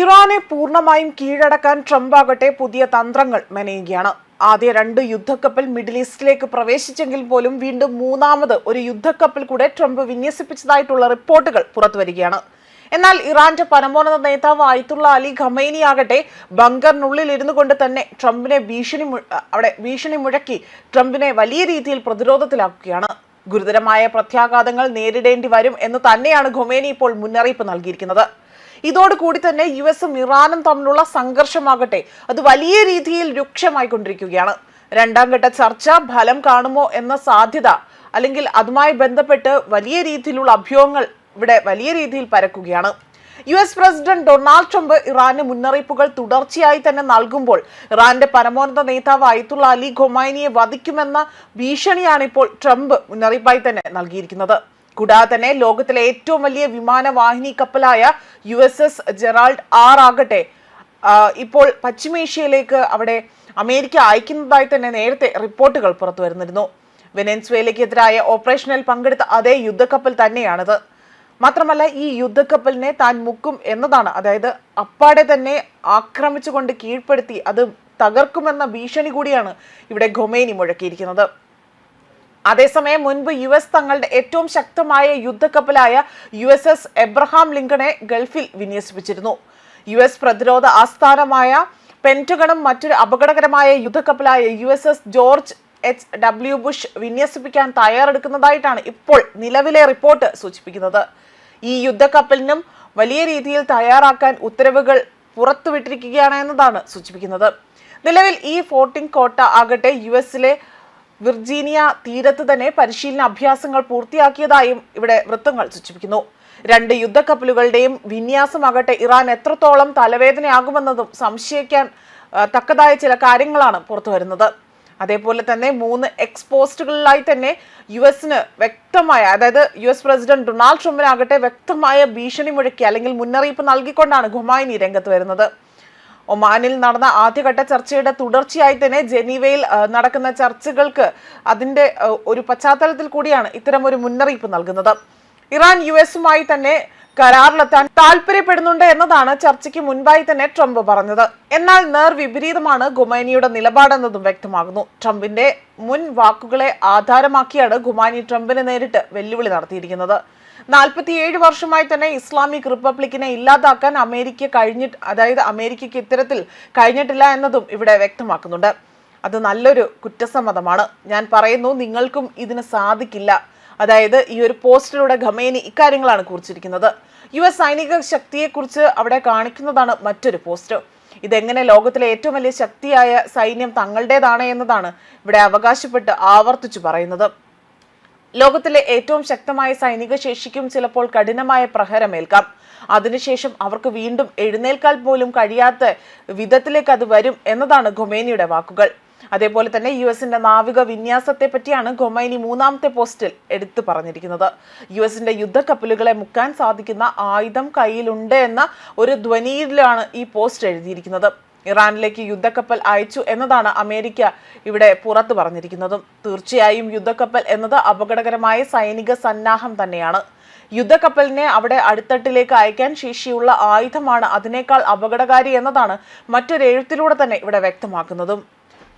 ഇറാനെ പൂർണമായും കീഴടക്കാൻ ട്രംപ് ആകട്ടെ പുതിയ തന്ത്രങ്ങൾ മെനയുകയാണ്. ആദ്യ രണ്ട് യുദ്ധക്കപ്പൽ മിഡിൽ ഈസ്റ്റിലേക്ക് പ്രവേശിച്ചെങ്കിൽ പോലും വീണ്ടും മൂന്നാമത് ഒരു യുദ്ധക്കപ്പൽ കൂടെ ട്രംപ് വിന്യസിപ്പിച്ചതായിട്ടുള്ള റിപ്പോർട്ടുകൾ പുറത്തുവരികയാണ്. എന്നാൽ ഇറാന്റെ പരമോന്നത നേതാവ് ആയിത്തുള്ള അലി ഖമൈനി ആകട്ടെ ബങ്കറിനുള്ളിൽ ഇരുന്നു കൊണ്ട് തന്നെ ട്രംപിനെ ഭീഷണി അവിടെ ഭീഷണി മുഴക്കി ട്രംപിനെ വലിയ രീതിയിൽ പ്രതിരോധത്തിലാക്കുകയാണ്. ഗുരുതരമായ പ്രത്യാഘാതങ്ങൾ നേരിടേണ്ടി വരും എന്ന് തന്നെയാണ് ഖൊമേനി ഇപ്പോൾ മുന്നറിയിപ്പ് നൽകിയിരിക്കുന്നത്. ഇതോടുകൂടി തന്നെ യു എസും ഇറാനും തമ്മിലുള്ള സംഘർഷമാകട്ടെ. അത് വലിയ രീതിയിൽ രൂക്ഷമായിക്കൊണ്ടിരിക്കുകയാണ്. രണ്ടാം ഘട്ട ചർച്ച ഫലം കാണുമോ എന്ന സാധ്യത അല്ലെങ്കിൽ അതുമായി ബന്ധപ്പെട്ട് വലിയ രീതിയിലുള്ള അഭ്യൂഹങ്ങൾ ഇവിടെ വലിയ രീതിയിൽ പരക്കുകയാണ്. U S president Donald Trump ഇറാന് മുന്നറിയിപ്പുകൾ തുടർച്ചയായി തന്നെ നൽകുമ്പോൾ ഇറാന്റെ പരമോന്നത നേതാവ് അയത്തുള്ള അലി ഖൊമൈനിയെ വധിക്കുമെന്ന ഭീഷണിയാണ് ഇപ്പോൾ ട്രംപ് മുന്നറിയിപ്പായി തന്നെ നൽകിയിരിക്കുന്നത്. കൂടാതെ തന്നെ ലോകത്തിലെ ഏറ്റവും വലിയ വിമാനവാഹിനി കപ്പലായ U S S Gerald R ആകട്ടെ ഇപ്പോൾ പശ്ചിമേഷ്യയിലേക്ക് അവിടെ അമേരിക്ക അയക്കുന്നതായി തന്നെ നേരത്തെ റിപ്പോർട്ടുകൾ പുറത്തു വരുന്നിരുന്നു. വെനൻസ്വേലയ്ക്കെതിരായ ഓപ്പറേഷനിൽ പങ്കെടുത്ത അതേ യുദ്ധക്കപ്പൽ തന്നെയാണിത്. മാത്രമല്ല ഈ യുദ്ധക്കപ്പലിനെ താൻ മുക്കും എന്നതാണ്. അതായത് അപ്പാടെ തന്നെ ആക്രമിച്ചുകൊണ്ട് കീഴ്പ്പെടുത്തി അത് തകർക്കുമെന്ന ഭീഷണി കൂടിയാണ് ഇവിടെ ഖൊമേനി മുഴക്കിയിരിക്കുന്നത്. അതേസമയം മുൻപ് യു എസ് തങ്ങളുടെ ഏറ്റവും ശക്തമായ യുദ്ധക്കപ്പലായ യു എസ് എസ് എബ്രഹാം ലിങ്കണെ ഗൾഫിൽ വിന്യസിപ്പിച്ചിരുന്നു. യു എസ് പ്രതിരോധ ആസ്ഥാനമായ പെന്റഗണും മറ്റൊരു അപകടകരമായ യുദ്ധക്കപ്പലായ U S S George H W Bush വിന്യസിപ്പിക്കാൻ തയ്യാറെടുക്കുന്നതായിട്ടാണ് ഇപ്പോൾ നിലവിലെ റിപ്പോർട്ട് സൂചിപ്പിക്കുന്നത്. ഈ യുദ്ധക്കപ്പലിനും വലിയ രീതിയിൽ തയ്യാറാക്കാൻ ഉത്തരവുകൾ പുറത്തുവിട്ടിരിക്കുകയാണ് എന്നതാണ് സൂചിപ്പിക്കുന്നത്. നിലവിൽ ഈ ഫോർട്ടിംഗ് കോട്ട ആകട്ടെ യു എസിലെ വിർജീനിയ തീരത്ത് തന്നെ പരിശീലന അഭ്യാസങ്ങൾ പൂർത്തിയാക്കിയതായും ഇവിടെ വൃത്തങ്ങൾ സൂചിപ്പിക്കുന്നു. രണ്ട് യുദ്ധക്കപ്പലുകളുടെയും വിന്യാസമാകട്ടെ ഇറാൻ എത്രത്തോളം തലവേദനയാകുമെന്നതും സംശയിക്കാൻ തക്കതായ ചില കാര്യങ്ങളാണ് പുറത്തു വരുന്നത്. അതേപോലെ തന്നെ മൂന്ന് എക്സ്പോസ്റ്റുകളിലായി തന്നെ യു എസിന് വ്യക്തമായ അതായത് യു എസ് പ്രസിഡന്റ് ഡൊണാൾഡ് ട്രംപിനാകട്ടെ വ്യക്തമായ ഭീഷണി മുഴക്കി അല്ലെങ്കിൽ മുന്നറിയിപ്പ് നൽകിക്കൊണ്ടാണ് ഖുമായിനി രംഗത്ത് വരുന്നത്. ഒമാനിൽ നടന്ന ആദ്യഘട്ട ചർച്ചയുടെ തുടർച്ചയായി തന്നെ ജനീവയിൽ നടക്കുന്ന ചർച്ചകൾക്ക് അതിന്റെ ഒരു പശ്ചാത്തലത്തിൽ കൂടിയാണ് ഇത്തരം ഒരു മുന്നറിയിപ്പ് നൽകുന്നത്. ഇറാൻ യു എസുമായി തന്നെ കരാറിലെത്താൻ താല്പര്യപ്പെടുന്നുണ്ട് എന്നതാണ് ചർച്ചയ്ക്ക് മുൻപായി തന്നെ ട്രംപ് പറഞ്ഞത്. എന്നാൽ നേർ വിപരീതമാണ് ഗുമാനിയുടെ നിലപാടെന്നതും വ്യക്തമാകുന്നു. ട്രംപിന്റെ മുൻ വാക്കുകളെ ആധാരമാക്കിയാണ് ഗുമാനി ട്രംപിനെ നേരിട്ട് വെല്ലുവിളി നടത്തിയിരിക്കുന്നത്. നാൽപ്പത്തിയേഴ് വർഷമായി തന്നെ ഇസ്ലാമിക് റിപ്പബ്ലിക്കിനെ ഇല്ലാതാക്കാൻ അമേരിക്ക കഴിഞ്ഞിട്ട് അതായത് അമേരിക്കയ്ക്ക് ഇത്തരത്തിൽ കഴിഞ്ഞിട്ടില്ല എന്നതും ഇവിടെ വ്യക്തമാക്കുന്നുണ്ട്. അത് നല്ലൊരു കുറ്റസമ്മതമാണ്. ഞാൻ പറയുന്നു നിങ്ങൾക്കും ഇതിന് സാധിക്കില്ല. അതായത് ഈ ഒരു പോസ്റ്ററിലൂടെ ഖമേനി ഇക്കാര്യങ്ങളാണ് കുറിച്ചിരിക്കുന്നത്. യു എസ് സൈനിക ശക്തിയെക്കുറിച്ച് അവിടെ കാണിക്കുന്നതാണ് മറ്റൊരു പോസ്റ്റ്. ഇതെങ്ങനെ ലോകത്തിലെ ഏറ്റവും വലിയ ശക്തിയായ സൈന്യം തങ്ങളുടേതാണ് എന്നതാണ് ഇവിടെ അവകാശപ്പെട്ട് ആവർത്തിച്ചു പറയുന്നത്. ലോകത്തിലെ ഏറ്റവും ശക്തമായ സൈനിക ശേഷിക്കും ചിലപ്പോൾ കഠിനമായ പ്രഹരമേൽക്കാം. അതിനുശേഷം അവർക്ക് വീണ്ടും എഴുന്നേൽക്കാൻ പോലും കഴിയാത്ത വിധത്തിലേക്ക് അത് വരും എന്നതാണ് ഖൊമേനിയുടെ വാക്കുകൾ. അതേപോലെ തന്നെ യു എസിന്റെ നാവിക വിന്യാസത്തെ പറ്റിയാണ് ഖൊമൈനി മൂന്നാമത്തെ പോസ്റ്റിൽ എടുത്തു പറഞ്ഞിരിക്കുന്നത്. യു എസിന്റെ യുദ്ധക്കപ്പലുകളെ മുക്കാൻ സാധിക്കുന്ന ആയുധം കയ്യിലുണ്ട് എന്ന ഒരു ധ്വനിയിലാണ് ഈ പോസ്റ്റ് എഴുതിയിരിക്കുന്നത്. ഇറാനിലേക്ക് യുദ്ധക്കപ്പൽ അയച്ചു എന്നതാണ് അമേരിക്ക ഇവിടെ പുറത്തു പറഞ്ഞിരിക്കുന്നതും. തീർച്ചയായും യുദ്ധക്കപ്പൽ എന്നത് അപകടകരമായ സൈനിക സന്നാഹം തന്നെയാണ്. യുദ്ധക്കപ്പലിനെ അവിടെ അടിത്തട്ടിലേക്ക് അയക്കാൻ ശേഷിയുള്ള ആയുധമാണ് അതിനേക്കാൾ അപകടകാരി എന്നതാണ് മറ്റൊരു എഴുത്തിലൂടെ തന്നെ ഇവിടെ വ്യക്തമാക്കുന്നതും.